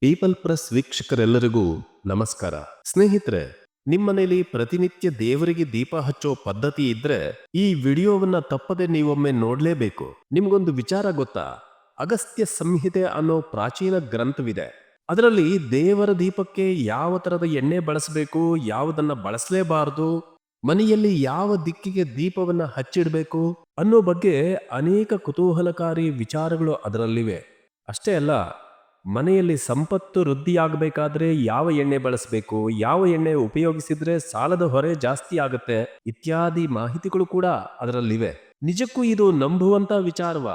People press ವೀಕ್ಷಕರೆಲ್ಲರಿಗೂ ನಮಸ್ಕಾರ. ಸ್ನೇಹಿತರೆ, ನಿಮ್ಮನೇಲಿ ಪ್ರತಿನಿತ್ಯ ದೇವರಿಗೆ ದೀಪ ಹಚ್ಚೋ ಪದ್ಧತಿ ಇದ್ರೆ ಈ ವಿಡಿಯೋವನ್ನ ತಪ್ಪದೆ ನೀವೊಮ್ಮೆ ನೋಡ್ಲೇಬೇಕು. ನಿಮ್ಗೊಂದು ವಿಚಾರ ಗೊತ್ತಾ? ಅಗಸ್ತ್ಯ ಸಂಹಿತೆ ಅನ್ನೋ ಪ್ರಾಚೀನ ಗ್ರಂಥವಿದೆ. ಅದರಲ್ಲಿ ದೇವರ ದೀಪಕ್ಕೆ ಯಾವ ತರದ ಎಣ್ಣೆ ಬಳಸಬೇಕು, ಯಾವುದನ್ನ ಬಳಸಲೇಬಾರದು, ಮನೆಯಲ್ಲಿ ಯಾವ ದಿಕ್ಕಿಗೆ ದೀಪವನ್ನ ಹಚ್ಚಿಡ್ಬೇಕು ಅನ್ನೋ ಬಗ್ಗೆ ಅನೇಕ ಕುತೂಹಲಕಾರಿ ವಿಚಾರಗಳು ಅದರಲ್ಲಿವೆ. ಅಷ್ಟೇ ಅಲ್ಲ ಮನೆಯಲ್ಲಿ ಸಂಪತ್ತು ವೃದ್ಧಿಯಾಗಬೇಕಾದ್ರೆ ಯಾವ ಎಣ್ಣೆ ಬಳಸಬೇಕು, ಯಾವ ಎಣ್ಣೆ ಉಪಯೋಗಿಸಿದ್ರೆ ಸಾಲದ ಹೊರೆ ಜಾಸ್ತಿ ಆಗುತ್ತೆ ಇತ್ಯಾದಿ ಮಾಹಿತಿಗಳು ಕೂಡ ಅದರಲ್ಲಿವೆ. ನಿಜಕ್ಕೂ ಇದು ನಂಬುವಂತ ವಿಚಾರವ?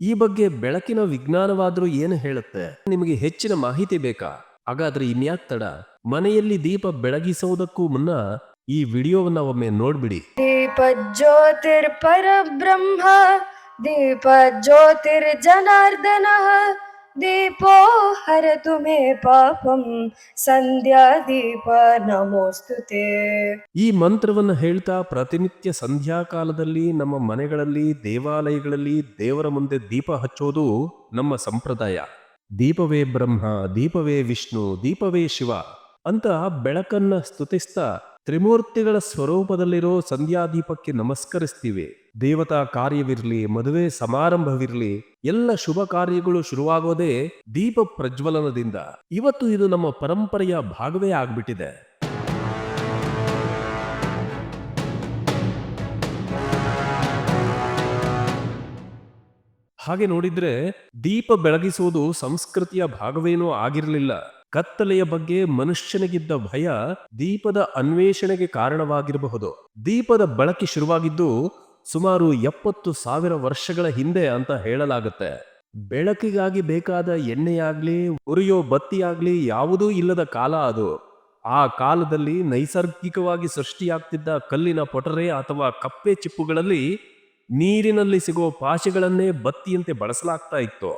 ಈ ಬಗ್ಗೆ ಬೆಳಕಿನ ವಿಜ್ಞಾನವಾದರೂ ಏನು ಹೇಳುತ್ತೆ? ನಿಮಗೆ ಹೆಚ್ಚಿನ ಮಾಹಿತಿ ಬೇಕಾ? ಹಾಗಾದ್ರೆ ಇನ್ಯಾಕ್ ತಡ? ಮನೆಯಲ್ಲಿ ದೀಪ ಬೆಳಗಿಸುವುದಕ್ಕೂ ಮುನ್ನ ಈ ವಿಡಿಯೋವನ್ನ ಒಮ್ಮೆ ನೋಡ್ಬಿಡಿ. ದೀಪ ಜ್ಯೋತಿರ್ಪರಬ್ರಹ್ಮ ದೀಪ ಜ್ಯೋತಿರ್ ಜನಾರ್ದನ, ದೀಪೋ ಹರದು ಮೇ ಪಾಪಂ ಸಂಧ್ಯಾ ದೀಪ ನಮೋಸ್ತುತೆ. ಈ ಮಂತ್ರವನ್ನು ಹೇಳ್ತಾ ಪ್ರತಿನಿತ್ಯ ಸಂಧ್ಯಾ ಕಾಲದಲ್ಲಿ ನಮ್ಮ ಮನೆಗಳಲ್ಲಿ, ದೇವಾಲಯಗಳಲ್ಲಿ ದೇವರ ಮುಂದೆ ದೀಪ ಹಚ್ಚೋದು ನಮ್ಮ ಸಂಪ್ರದಾಯ. ದೀಪವೇ ಬ್ರಹ್ಮ, ದೀಪವೇ ವಿಷ್ಣು, ದೀಪವೇ ಶಿವ ಅಂತ ಬೆಳಕನ್ನ ಸ್ತುತಿಸ್ತಾ ತ್ರಿಮೂರ್ತಿಗಳ ಸ್ವರೂಪದಲ್ಲಿರೋ ಸಂಧ್ಯಾದೀಪಕ್ಕೆ ನಮಸ್ಕರಿಸ್ತೀವಿ. ದೇವತಾ ಕಾರ್ಯವಿರಲಿ, ಮದುವೆ ಸಮಾರಂಭವಿರಲಿ, ಎಲ್ಲ ಶುಭ ಕಾರ್ಯಗಳು ಶುರುವಾಗೋದೇ ದೀಪ ಪ್ರಜ್ವಲನದಿಂದ. ಇವತ್ತು ಇದು ನಮ್ಮ ಪರಂಪರೆಯ ಭಾಗವೇ ಆಗ್ಬಿಟ್ಟಿದೆ. ಹಾಗೆ ನೋಡಿದ್ರೆ ದೀಪ ಬೆಳಗಿಸುವುದು ಸಂಸ್ಕೃತಿಯ ಭಾಗವೇನೂ ಆಗಿರಲಿಲ್ಲ. ಕತ್ತಲೆಯ ಬಗ್ಗೆ ಮನುಷ್ಯನಿಗಿದ್ದ ಭಯ ದೀಪದ ಅನ್ವೇಷಣೆಗೆ ಕಾರಣವಾಗಿರಬಹುದು. ದೀಪದ ಬಳಕೆ ಶುರುವಾಗಿದ್ದು ಸುಮಾರು ಎಪ್ಪತ್ತು ಸಾವಿರ ವರ್ಷಗಳ ಹಿಂದೆ ಅಂತ ಹೇಳಲಾಗುತ್ತೆ. ಬೆಳಕಿಗಾಗಿ ಬೇಕಾದ ಎಣ್ಣೆಯಾಗ್ಲಿ, ಉರಿಯೋ ಬತ್ತಿಯಾಗ್ಲಿ ಯಾವುದೂ ಇಲ್ಲದ ಕಾಲ ಅದು. ಆ ಕಾಲದಲ್ಲಿ ನೈಸರ್ಗಿಕವಾಗಿ ಸೃಷ್ಟಿಯಾಗ್ತಿದ್ದ ಕಲ್ಲಿನ ಪೊಟರೆ ಅಥವಾ ಕಪ್ಪೆ ಚಿಪ್ಪುಗಳಲ್ಲಿ ನೀರಿನಲ್ಲಿ ಸಿಗೋ ಪಾಶೆಗಳನ್ನೇ ಬತ್ತಿಯಂತೆ ಬಳಸಲಾಗ್ತಾ ಇತ್ತು.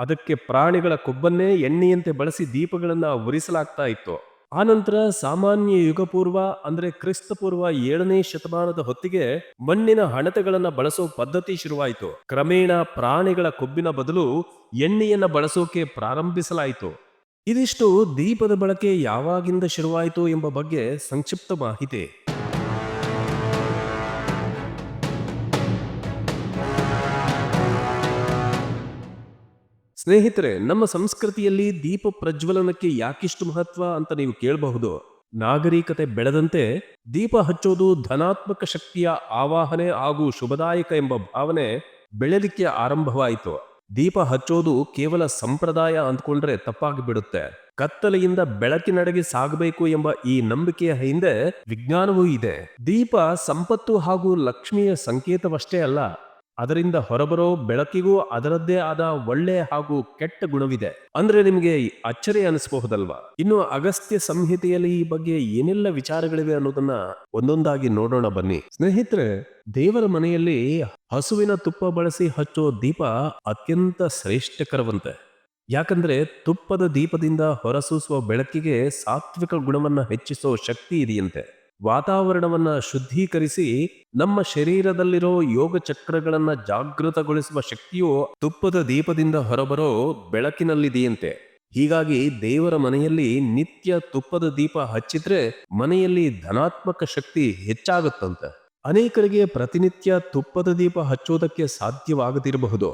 ಅದಕ್ಕೆ ಪ್ರಾಣಿಗಳ ಕೊಬ್ಬನ್ನೇ ಎಣ್ಣೆಯಂತೆ ಬಳಸಿ ದೀಪಗಳನ್ನ ಉರಿಸಲಾಗ್ತಾ ಇತ್ತು. ಆನಂತರ ಸಾಮಾನ್ಯ ಯುಗಪೂರ್ವ, ಅಂದ್ರೆ ಕ್ರಿಸ್ತಪೂರ್ವ ಏಳನೇ ಶತಮಾನದ ಹೊತ್ತಿಗೆ ಮಣ್ಣಿನ ಹಣತೆಗಳನ್ನ ಬಳಸೋ ಪದ್ಧತಿ ಶುರುವಾಯಿತು. ಕ್ರಮೇಣ ಪ್ರಾಣಿಗಳ ಕೊಬ್ಬಿನ ಬದಲು ಎಣ್ಣೆಯನ್ನ ಬಳಸೋಕೆ ಪ್ರಾರಂಭಿಸಲಾಯಿತು. ಇದಿಷ್ಟು ದೀಪದ ಬಳಕೆ ಯಾವಾಗಿಂದ ಶುರುವಾಯಿತು ಎಂಬ ಬಗ್ಗೆ ಸಂಕ್ಷಿಪ್ತ ಮಾಹಿತಿ. ಸ್ನೇಹಿತರೆ, ನಮ್ಮ ಸಂಸ್ಕೃತಿಯಲ್ಲಿ ದೀಪ ಪ್ರಜ್ವಲನಕ್ಕೆ ಯಾಕಿಷ್ಟು ಮಹತ್ವ ಅಂತ ನೀವು ಕೇಳಬಹುದು? ನಾಗರಿಕತೆ ಬೆಳೆದಂತೆ ದೀಪ ಹಚ್ಚೋದು ಧನಾತ್ಮಕ ಶಕ್ತಿಯ ಆವಾಹನೆ ಹಾಗೂ ಶುಭದಾಯಕ ಎಂಬ ಭಾವನೆ ಬೆಳೆಲಿಕ್ಕೆ ಆರಂಭವಾಯಿತು. ದೀಪ ಹಚ್ಚೋದು ಕೇವಲ ಸಂಪ್ರದಾಯ ಅಂದ್ಕೊಂಡ್ರೆ ತಪ್ಪಾಗಿ ಬಿಡುತ್ತೆ ಕತ್ತಲೆಯಿಂದ ಬೆಳಕಿನಡೆಗೆ ಸಾಗಬೇಕು ಎಂಬ ಈ ನಂಬಿಕೆಯ ಹಿಂದೆ ವಿಜ್ಞಾನವೂ ಇದೆ. ದೀಪ ಸಂಪತ್ತು ಹಾಗೂ ಲಕ್ಷ್ಮಿಯ ಸಂಕೇತವಷ್ಟೇ ಅಲ್ಲ ಅದರಿಂದ ಹೊರಬರೋ ಬೆಳಕಿಗೂ ಅದರದ್ದೇ ಆದ ಒಳ್ಳೆ ಹಾಗೂ ಕೆಟ್ಟ ಗುಣವಿದೆ. ಅಂದ್ರೆ ನಿಮಗೆ ಅಚ್ಚರಿ ಅನಿಸಬಹುದಲ್ವಾ? ಇನ್ನು ಅಗಸ್ತ್ಯ ಸಂಹಿತೆಯಲ್ಲಿ ಈ ಬಗ್ಗೆ ಏನೆಲ್ಲ ವಿಚಾರಗಳಿವೆ ಅನ್ನೋದನ್ನ ಒಂದೊಂದಾಗಿ ನೋಡೋಣ ಬನ್ನಿ. ಸ್ನೇಹಿತರೆ, ದೇವರ ಮನೆಯಲ್ಲಿ ಹಸುವಿನ ತುಪ್ಪ ಬಳಸಿ ಹಚ್ಚೋ ದೀಪ ಅತ್ಯಂತ ಶ್ರೇಷ್ಠಕರವಂತೆ. ಯಾಕಂದ್ರೆ ತುಪ್ಪದ ದೀಪದಿಂದ ಹೊರಸೂಸುವ ಬೆಳಕಿಗೆ ಸಾತ್ವಿಕ ಗುಣವನ್ನ ಹೆಚ್ಚಿಸೋ ಶಕ್ತಿ ಇದೆಯಂತೆ. ವಾತಾವರಣವನ್ನ ಶುದ್ಧೀಕರಿಸಿ ನಮ್ಮ ಶರೀರದಲ್ಲಿರೋ ಯೋಗ ಚಕ್ರಗಳನ್ನ ಜಾಗೃತಗೊಳಿಸುವ ಶಕ್ತಿಯು ತುಪ್ಪದ ದೀಪದಿಂದ ಹೊರಬರೋ ಬೆಳಕಿನಲ್ಲಿದೆಯಂತೆ. ಹೀಗಾಗಿ ದೇವರ ಮನೆಯಲ್ಲಿ ನಿತ್ಯ ತುಪ್ಪದ ದೀಪ ಹಚ್ಚಿದ್ರೆ ಮನೆಯಲ್ಲಿ ಧನಾತ್ಮಕ ಶಕ್ತಿ ಹೆಚ್ಚಾಗುತ್ತಂತೆ. ಅನೇಕರಿಗೆ ಪ್ರತಿನಿತ್ಯ ತುಪ್ಪದ ದೀಪ ಹಚ್ಚೋದಕ್ಕೆ ಸಾಧ್ಯವಾಗದಿರಬಹುದು.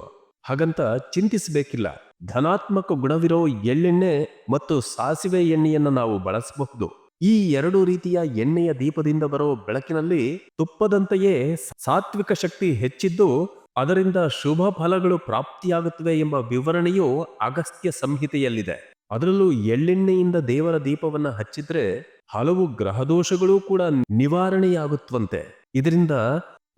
ಹಾಗಂತ ಚಿಂತಿಸಬೇಕಿಲ್ಲ. ಧನಾತ್ಮಕ ಗುಣವಿರೋ ಎಳ್ಳೆಣ್ಣೆ ಮತ್ತು ಸಾಸಿವೆ ಎಣ್ಣೆಯನ್ನು ನಾವು ಬಳಸಬಹುದು. ಈ ಎರಡು ರೀತಿಯ ಎಣ್ಣೆಯ ದೀಪದಿಂದ ಬರೋ ಬೆಳಕಿನಲ್ಲಿ ತುಪ್ಪದಂತೆಯೇ ಸಾತ್ವಿಕ ಶಕ್ತಿ ಹೆಚ್ಚಿದ್ದು ಅದರಿಂದ ಶುಭ ಫಲಗಳು ಪ್ರಾಪ್ತಿಯಾಗುತ್ತವೆ ಎಂಬ ವಿವರಣೆಯು ಅಗಸ್ತ್ಯ ಸಂಹಿತೆಯಲ್ಲಿದೆ. ಅದರಲ್ಲೂ ಎಳ್ಳೆಣ್ಣೆಯಿಂದ ದೇವರ ದೀಪವನ್ನ ಹಚ್ಚಿದ್ರೆ ಹಲವು ಗ್ರಹದೋಷಗಳು ಕೂಡ ನಿವಾರಣೆಯಾಗುತ್ತವಂತೆ ಇದರಿಂದ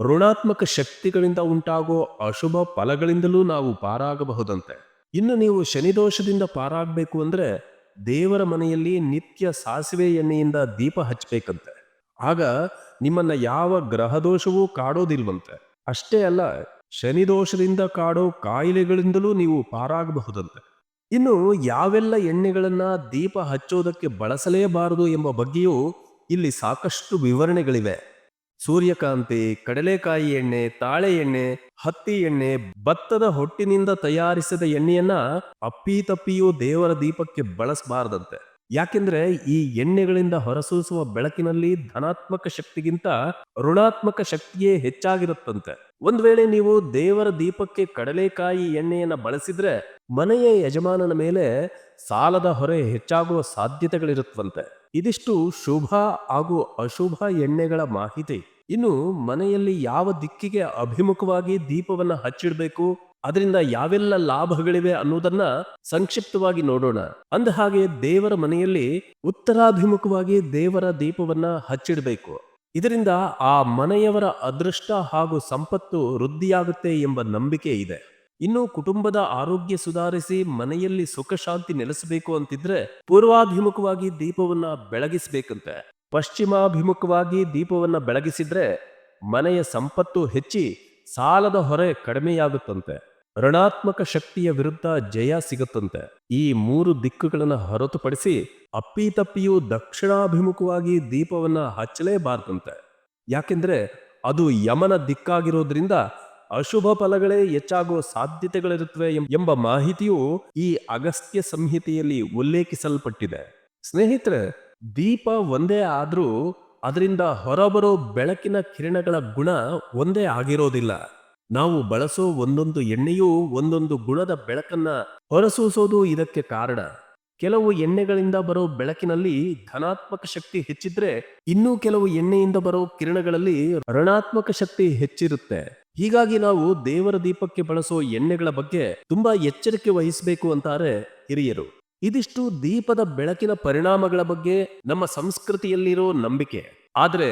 ಋಣಾತ್ಮಕ ಶಕ್ತಿಗಳಿಂದ ಉಂಟಾಗೋ ಅಶುಭ ಫಲಗಳಿಂದಲೂ ನಾವು ಪಾರಾಗಬಹುದಂತೆ. ಇನ್ನು ನೀವು ಶನಿದೋಷದಿಂದ ಪಾರಾಗಬೇಕು ಅಂದ್ರೆ ದೇವರ ಮನೆಯಲ್ಲಿ ನಿತ್ಯ ಸಾಸಿವೆ ಎಣ್ಣೆಯಿಂದ ದೀಪ ಹಚ್ಚಬೇಕಂತೆ. ಆಗ ನಿಮ್ಮನ್ನ ಯಾವ ಗ್ರಹದೋಷವೂ ಕಾಡೋದಿಲ್ವಂತೆ. ಅಷ್ಟೇ ಅಲ್ಲ, ಶನಿದೋಷದಿಂದ ಕಾಡೋ ಕಾಯಿಲೆಗಳಿಂದಲೂ ನೀವು ಪಾರಾಗಬಹುದಂತೆ. ಇನ್ನು ಯಾವೆಲ್ಲ ಎಣ್ಣೆಗಳನ್ನ ದೀಪ ಹಚ್ಚೋದಕ್ಕೆ ಬಳಸಲೇಬಾರದು ಎಂಬ ಬಗ್ಗೆಯೂ ಇಲ್ಲಿ ಸಾಕಷ್ಟು ವಿವರಣೆಗಳಿವೆ. ಸೂರ್ಯಕಾಂತಿ, ಕಡಲೆಕಾಯಿ ಎಣ್ಣೆ, ತಾಳೆ ಎಣ್ಣೆ, ಹತ್ತಿ ಎಣ್ಣೆ, ಭತ್ತದ ಹೊಟ್ಟಿನಿಂದ ತಯಾರಿಸಿದ ಎಣ್ಣೆಯನ್ನ ಅಪ್ಪಿತಪ್ಪಿಯೂ ದೇವರ ದೀಪಕ್ಕೆ ಬಳಸಬಾರದಂತೆ. ಯಾಕೆಂದ್ರೆ ಈ ಎಣ್ಣೆಗಳಿಂದ ಹೊರಸೂಸುವ ಬೆಳಕಿನಲ್ಲಿ ಧನಾತ್ಮಕ ಶಕ್ತಿಗಿಂತ ಋಣಾತ್ಮಕ ಶಕ್ತಿಯೇ ಹೆಚ್ಚಾಗಿರುತ್ತಂತೆ. ಒಂದ್ ವೇಳೆ ನೀವು ದೇವರ ದೀಪಕ್ಕೆ ಕಡಲೆಕಾಯಿ ಎಣ್ಣೆಯನ್ನ ಬಳಸಿದ್ರೆ ಮನೆಯ ಯಜಮಾನನ ಮೇಲೆ ಸಾಲದ ಹೊರೆ ಹೆಚ್ಚಾಗುವ ಸಾಧ್ಯತೆಗಳಿರುತ್ತವಂತೆ ಇದಿಷ್ಟು ಶುಭ ಹಾಗೂ ಅಶುಭ ಎಣ್ಣೆಗಳ ಮಾಹಿತಿ. ಇನ್ನು ಮನೆಯಲ್ಲಿ ಯಾವ ದಿಕ್ಕಿಗೆ ಅಭಿಮುಖವಾಗಿ ದೀಪವನ್ನ ಹಚ್ಚಿಡ್ಬೇಕು, ಅದರಿಂದ ಯಾವೆಲ್ಲ ಲಾಭಗಳಿವೆ ಅನ್ನೋದನ್ನ ಸಂಕ್ಷಿಪ್ತವಾಗಿ ನೋಡೋಣ. ಅಂದ ಹಾಗೆ ದೇವರ ಮನೆಯಲ್ಲಿ ಉತ್ತರಾಭಿಮುಖವಾಗಿ ದೇವರ ದೀಪವನ್ನ ಹಚ್ಚಿಡಬೇಕು. ಇದರಿಂದ ಆ ಮನೆಯವರ ಅದೃಷ್ಟ ಹಾಗೂ ಸಂಪತ್ತು ವೃದ್ಧಿಯಾಗುತ್ತೆ ಎಂಬ ನಂಬಿಕೆ ಇದೆ. ಇನ್ನು ಕುಟುಂಬದ ಆರೋಗ್ಯ ಸುಧಾರಿಸಿ ಮನೆಯಲ್ಲಿ ಸುಖ ಶಾಂತಿ ನೆಲೆಸಬೇಕು ಅಂತಿದ್ರೆ ಪೂರ್ವಾಭಿಮುಖವಾಗಿ ದೀಪವನ್ನ ಬೆಳಗಿಸಬೇಕಂತೆ. ಪಶ್ಚಿಮಾಭಿಮುಖವಾಗಿ ದೀಪವನ್ನ ಬೆಳಗಿಸಿದ್ರೆ ಮನೆಯ ಸಂಪತ್ತು ಹೆಚ್ಚಿ ಸಾಲದ ಹೊರೆ ಕಡಿಮೆಯಾಗುತ್ತಂತೆ. ಋಣಾತ್ಮಕ ಶಕ್ತಿಯ ವಿರುದ್ಧ ಜಯ ಸಿಗುತ್ತಂತೆ. ಈ ಮೂರು ದಿಕ್ಕುಗಳನ್ನು ಹೊರತುಪಡಿಸಿ ಅಪ್ಪಿತಪ್ಪಿಯು ದಕ್ಷಿಣಾಭಿಮುಖವಾಗಿ ದೀಪವನ್ನ ಹಚ್ಚಲೇಬಾರ್ದಂತೆ. ಯಾಕೆಂದ್ರೆ ಅದು ಯಮನ ದಿಕ್ಕಾಗಿರೋದ್ರಿಂದ ಅಶುಭ ಫಲಗಳೇ ಹೆಚ್ಚಾಗುವ ಸಾಧ್ಯತೆಗಳಿರುತ್ತವೆ ಎಂಬ ಮಾಹಿತಿಯು ಈ ಅಗಸ್ತ್ಯ ಸಂಹಿತೆಯಲ್ಲಿ ಉಲ್ಲೇಖಿಸಲ್ಪಟ್ಟಿದೆ. ಸ್ನೇಹಿತರೆ, ದೀಪ ಒಂದೇ ಆದರೂ ಅದರಿಂದ ಹೊರಬರೋ ಬೆಳಕಿನ ಕಿರಣಗಳ ಗುಣ ಒಂದೇ ಆಗಿರೋದಿಲ್ಲ. ನಾವು ಬಳಸೋ ಒಂದೊಂದು ಎಣ್ಣೆಯೂ ಒಂದೊಂದು ಗುಣದ ಬೆಳಕನ್ನ ಹೊರಸೂಸೋದು ಇದಕ್ಕೆ ಕಾರಣ. ಕೆಲವು ಎಣ್ಣೆಗಳಿಂದ ಬರೋ ಬೆಳಕಿನಲ್ಲಿ ಧನಾತ್ಮಕ ಶಕ್ತಿ ಹೆಚ್ಚಿದ್ರೆ ಇನ್ನೂ ಕೆಲವು ಎಣ್ಣೆಯಿಂದ ಬರೋ ಕಿರಣಗಳಲ್ಲಿ ಋಣಾತ್ಮಕ ಶಕ್ತಿ ಹೆಚ್ಚಿರುತ್ತೆ. ಹೀಗಾಗಿ ನಾವು ದೇವರ ದೀಪಕ್ಕೆ ಬಳಸೋ ಎಣ್ಣೆಗಳ ಬಗ್ಗೆ ತುಂಬಾ ಎಚ್ಚರಿಕೆ ವಹಿಸಬೇಕು ಅಂತಾರೆ ಹಿರಿಯರು. ಇದಿಷ್ಟು ದೀಪದ ಬೆಳಕಿನ ಪರಿಣಾಮಗಳ ಬಗ್ಗೆ ನಮ್ಮ ಸಂಸ್ಕೃತಿಯಲ್ಲಿರೋ ನಂಬಿಕೆ. ಆದ್ರೆ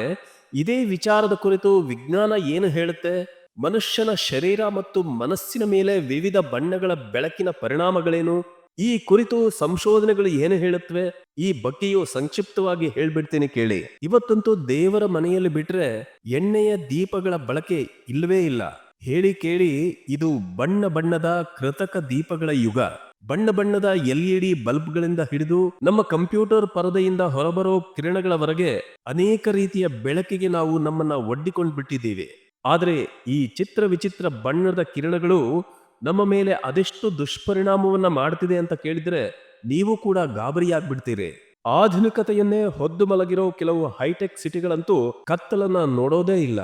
ಇದೇ ವಿಚಾರದ ಕುರಿತು ವಿಜ್ಞಾನ ಏನು ಹೇಳುತ್ತೆ? ಮನುಷ್ಯನ ಶರೀರ ಮತ್ತು ಮನಸ್ಸಿನ ಮೇಲೆ ವಿವಿಧ ಬಣ್ಣಗಳ ಬೆಳಕಿನ ಪರಿಣಾಮಗಳೇನು? ಈ ಕುರಿತು ಸಂಶೋಧನೆಗಳು ಏನು ಹೇಳುತ್ತವೆ? ಈ ಬಗ್ಗೆಯೂ ಸಂಕ್ಷಿಪ್ತವಾಗಿ ಹೇಳ್ಬಿಡ್ತೀನಿ ಕೇಳಿ. ಇವತ್ತಂತೂ ದೇವರ ಮನೆಯಲ್ಲಿ ಬಿಟ್ರೆ ಎಣ್ಣೆಯ ದೀಪಗಳ ಬಳಕೆ ಇಲ್ಲವೇ ಇಲ್ಲ. ಹೇಳಿ ಕೇಳಿ, ಇದು ಬಣ್ಣ ಬಣ್ಣದ ಕೃತಕ ದೀಪಗಳ ಯುಗ. ಬಣ್ಣ ಬಣ್ಣದ ಎಲ್ ಇ ಡಿ ಬಲ್ಬ್ಗಳಿಂದ ಹಿಡಿದು ನಮ್ಮ ಕಂಪ್ಯೂಟರ್ ಪರದೆಯಿಂದ ಹೊರಬರೋ ಕಿರಣಗಳವರೆಗೆ ಅನೇಕ ರೀತಿಯ ಬೆಳಕಿಗೆ ನಾವು ನಮ್ಮನ್ನ ಒಡ್ಡಿಕೊಂಡು ಬಿಟ್ಟಿದ್ದೀವಿ ಆದರೆ ಈ ಚಿತ್ರ ವಿಚಿತ್ರ ಬಣ್ಣದ ಕಿರಣಗಳು ನಮ್ಮ ಮೇಲೆ ಅದೆಷ್ಟು ದುಷ್ಪರಿಣಾಮವನ್ನ ಮಾಡ್ತಿದೆ ಅಂತ ಕೇಳಿದ್ರೆ ನೀವು ಕೂಡ ಗಾಬರಿಯಾಗ್ಬಿಡ್ತೀರಿ. ಆಧುನಿಕತೆಯನ್ನೇ ಹೊದ್ದು ಮಲಗಿರೋ ಕೆಲವು ಹೈಟೆಕ್ ಸಿಟಿಗಳಂತೂ ಕತ್ತಲನ್ನ ನೋಡೋದೇ ಇಲ್ಲ.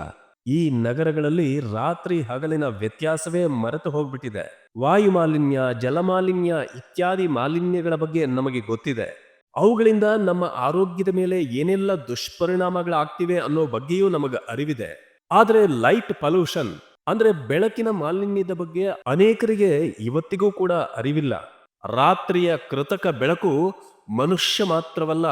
ಈ ನಗರಗಳಲ್ಲಿ ರಾತ್ರಿ ಹಗಲಿನ ವ್ಯತ್ಯಾಸವೇ ಮರೆತು ಹೋಗ್ಬಿಟ್ಟಿದೆ. ವಾಯು ಮಾಲಿನ್ಯ ಜಲಮಾಲಿನ್ಯ ಇತ್ಯಾದಿ ಮಾಲಿನ್ಯಗಳ ಬಗ್ಗೆ ನಮಗೆ ಗೊತ್ತಿದೆ. ಅವುಗಳಿಂದ ನಮ್ಮ ಆರೋಗ್ಯದ ಮೇಲೆ ಏನೆಲ್ಲ ದುಷ್ಪರಿಣಾಮಗಳಾಗ್ತಿವೆ ಅನ್ನೋ ಬಗ್ಗೆಯೂ ನಮಗೆ ಅರಿವಿದೆ. ಆದರೆ ಲೈಟ್ ಪೊಲ್ಯೂಷನ್ ಅಂದ್ರೆ ಬೆಳಕಿನ ಮಾಲಿನ್ಯದ ಬಗ್ಗೆ ಅನೇಕರಿಗೆ ಇವತ್ತಿಗೂ ಕೂಡ ಅರಿವಿಲ್ಲ. ರಾತ್ರಿಯ ಕೃತಕ ಬೆಳಕು ಮನುಷ್ಯ ಮಾತ್ರವಲ್ಲ,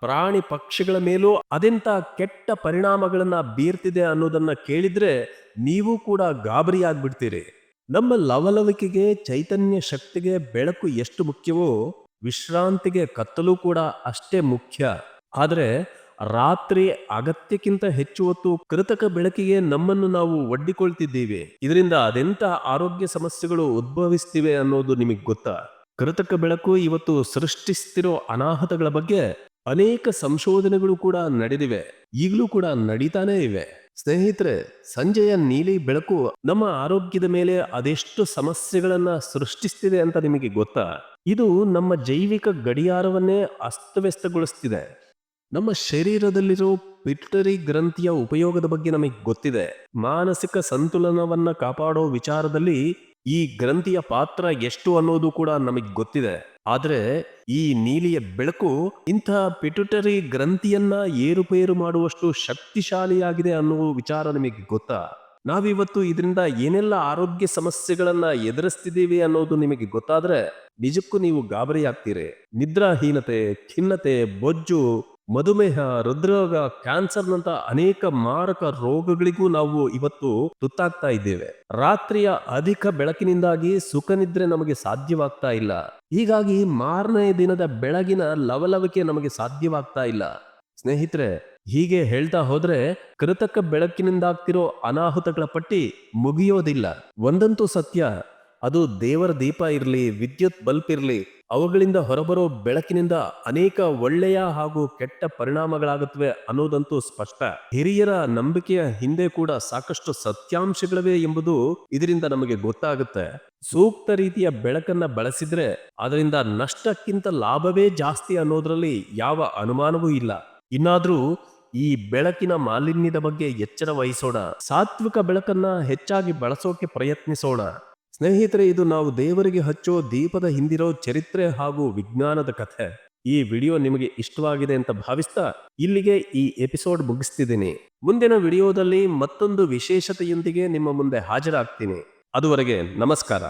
ಪ್ರಾಣಿ ಪಕ್ಷಿಗಳ ಮೇಲೂ ಅದೆಂತ ಕೆಟ್ಟ ಪರಿಣಾಮಗಳನ್ನ ಬೀರ್ತಿದೆ ಅನ್ನೋದನ್ನ ಕೇಳಿದ್ರೆ ನೀವು ಕೂಡ ಗಾಬರಿ ಆಗ್ಬಿಡ್ತೀರಿ. ನಮ್ಮ ಲವಲವಿಕೆಗೆ, ಚೈತನ್ಯ ಶಕ್ತಿಗೆ ಬೆಳಕು ಎಷ್ಟು ಮುಖ್ಯವೋ, ವಿಶ್ರಾಂತಿಗೆ ಕತ್ತಲು ಕೂಡ ಅಷ್ಟೇ ಮುಖ್ಯ. ಆದ್ರೆ ರಾತ್ರಿ ಅಗತ್ಯಕ್ಕಿಂತ ಹೆಚ್ಚು ಹೊತ್ತು ಕೃತಕ ಬೆಳಕಿಗೆ ನಮ್ಮನ್ನು ನಾವು ಒಡ್ಡಿಕೊಳ್ತಿದ್ದೀವಿ. ಇದರಿಂದ ಅದೆಂತ ಆರೋಗ್ಯ ಸಮಸ್ಯೆಗಳು ಉದ್ಭವಿಸ್ತಿವೆ ಅನ್ನೋದು ನಿಮಗೆ ಗೊತ್ತಾ? ಕೃತಕ ಬೆಳಕು ಇವತ್ತು ಸೃಷ್ಟಿಸ್ತಿರೋ ಅನಾಹುತಗಳ ಬಗ್ಗೆ ಅನೇಕ ಸಂಶೋಧನೆಗಳು ಕೂಡ ನಡೆದಿವೆ. ಈಗಲೂ ಕೂಡ ನಡೀತಾನೇ ಇವೆ. ಸ್ನೇಹಿತರೆ, ಸಂಜೆಯ ನೀಲಿ ಬೆಳಕು ನಮ್ಮ ಆರೋಗ್ಯದ ಮೇಲೆ ಅದೆಷ್ಟು ಸಮಸ್ಯೆಗಳನ್ನ ಸೃಷ್ಟಿಸ್ತಿದೆ ಅಂತ ನಿಮಗೆ ಗೊತ್ತಾ? ಇದು ನಮ್ಮ ಜೈವಿಕ ಗಡಿಯಾರವನ್ನೇ ಅಸ್ತವ್ಯಸ್ತಗೊಳಿಸ್ತಿದೆ. ನಮ್ಮ ಶರೀರದಲ್ಲಿರೋ ಪಿಟ್ಟರಿ ಗ್ರಂಥಿಯ ಉಪಯೋಗದ ಬಗ್ಗೆ ನಮಗೆ ಗೊತ್ತಿದೆ. ಮಾನಸಿಕ ಸಂತುಲನವನ್ನ ಕಾಪಾಡೋ ವಿಚಾರದಲ್ಲಿ ಈ ಗ್ರಂಥಿಯ ಪಾತ್ರ ಎಷ್ಟು ಅನ್ನೋದು ಕೂಡ ನಮಗೆ ಗೊತ್ತಿದೆ. ಆದ್ರೆ ಈ ನೀಲಿಯ ಬೆಳಕು ಇಂಥ ಪಿಟ್ಯುಟರಿ ಗ್ರಂಥಿಯನ್ನ ಏರುಪೇರು ಮಾಡುವಷ್ಟು ಶಕ್ತಿಶಾಲಿಯಾಗಿದೆ ಅನ್ನೋ ವಿಚಾರ ನಿಮಗೆ ಗೊತ್ತಾ? ನಾವಿವತ್ತು ಇದರಿಂದ ಏನೆಲ್ಲ ಆರೋಗ್ಯ ಸಮಸ್ಯೆಗಳನ್ನ ಎದುರಿಸ್ತಿದ್ದೀವಿ ಅನ್ನೋದು ನಿಮಗೆ ಗೊತ್ತಾದ್ರೆ ನಿಜಕ್ಕೂ ನೀವು ಗಾಬರಿ ಆಗ್ತೀರಿ ನಿದ್ರಾಹೀನತೆ, ಖಿನ್ನತೆ, ಬೊಜ್ಜು ಮಧುಮೇಹ, ಹೃದ್ರೋಗ ಕ್ಯಾನ್ಸರ್ನಂತ ಅನೇಕ ಮಾರಕ ರೋಗಗಳಿಗೂ ನಾವು ಇವತ್ತು ತುತ್ತಾಗ್ತಾ ಇದ್ದೇವೆ. ರಾತ್ರಿಯ ಅಧಿಕ ಬೆಳಕಿನಿಂದಾಗಿ ಸುಖ ನಿದ್ರೆ ನಮಗೆ ಸಾಧ್ಯವಾಗ್ತಾ ಇಲ್ಲ. ಹೀಗಾಗಿ ಮಾರನೇ ದಿನದ ಬೆಳಗಿನ ಲವಲವಿಕೆ ನಮಗೆ ಸಾಧ್ಯವಾಗ್ತಾ ಇಲ್ಲ. ಸ್ನೇಹಿತರೆ, ಹೀಗೆ ಹೇಳ್ತಾ ಹೋದ್ರೆ ಕೃತಕ ಬೆಳಕಿನಿಂದಾಗ್ತಿರೋ ಅನಾಹುತಗಳ ಪಟ್ಟಿ ಮುಗಿಯೋದಿಲ್ಲ. ಒಂದಂತೂ ಸತ್ಯ, ಅದು ದೇವರ ದೀಪ ಇರಲಿ, ವಿದ್ಯುತ್ ಬಲ್ಬ್ ಇರ್ಲಿ ಅವುಗಳಿಂದ ಹೊರಬರೋ ಬೆಳಕಿನಿಂದ ಅನೇಕ ಒಳ್ಳೆಯ ಹಾಗೂ ಕೆಟ್ಟ ಪರಿಣಾಮಗಳಾಗುತ್ತವೆ ಅನ್ನೋದಂತೂ ಸ್ಪಷ್ಟ. ಹಿರಿಯರ ನಂಬಿಕೆಯ ಹಿಂದೆ ಕೂಡ ಸಾಕಷ್ಟು ಸತ್ಯಾಂಶಗಳಿವೆ ಎಂಬುದು ಇದರಿಂದ ನಮಗೆ ಗೊತ್ತಾಗುತ್ತೆ. ಸೂಕ್ತ ರೀತಿಯ ಬೆಳಕನ್ನ ಬಳಸಿದ್ರೆ ಅದರಿಂದ ನಷ್ಟಕ್ಕಿಂತ ಲಾಭವೇ ಜಾಸ್ತಿ ಅನ್ನೋದ್ರಲ್ಲಿ ಯಾವ ಅನುಮಾನವೂ ಇಲ್ಲ. ಇನ್ನಾದ್ರೂ ಈ ಬೆಳಕಿನ ಮಾಲಿನ್ಯದ ಬಗ್ಗೆ ಎಚ್ಚರ ವಹಿಸೋಣ. ಸಾತ್ವಿಕ ಬೆಳಕನ್ನ ಹೆಚ್ಚಾಗಿ ಬಳಸೋಕೆ ಪ್ರಯತ್ನಿಸೋಣ. ಸ್ನೇಹಿತರೆ, ಇದು ನಾವು ದೇವರಿಗೆ ಹಚ್ಚೋ ದೀಪದ ಹಿಂದಿರೋ ಚರಿತ್ರೆ ಹಾಗೂ ವಿಜ್ಞಾನದ ಕಥೆ. ಈ ವಿಡಿಯೋ ನಿಮಗೆ ಇಷ್ಟವಾಗಿದೆ ಅಂತ ಭಾವಿಸ್ತಾ ಇಲ್ಲಿಗೆ ಈ ಎಪಿಸೋಡ್ ಮುಗಿಸ್ತಿದ್ದೀನಿ. ಮುಂದಿನ ವಿಡಿಯೋದಲ್ಲಿ ಮತ್ತೊಂದು ವಿಶೇಷತೆಯೊಂದಿಗೆ ನಿಮ್ಮ ಮುಂದೆ ಹಾಜರಾಗ್ತೀನಿ. ಅದುವರೆಗೆ ನಮಸ್ಕಾರ.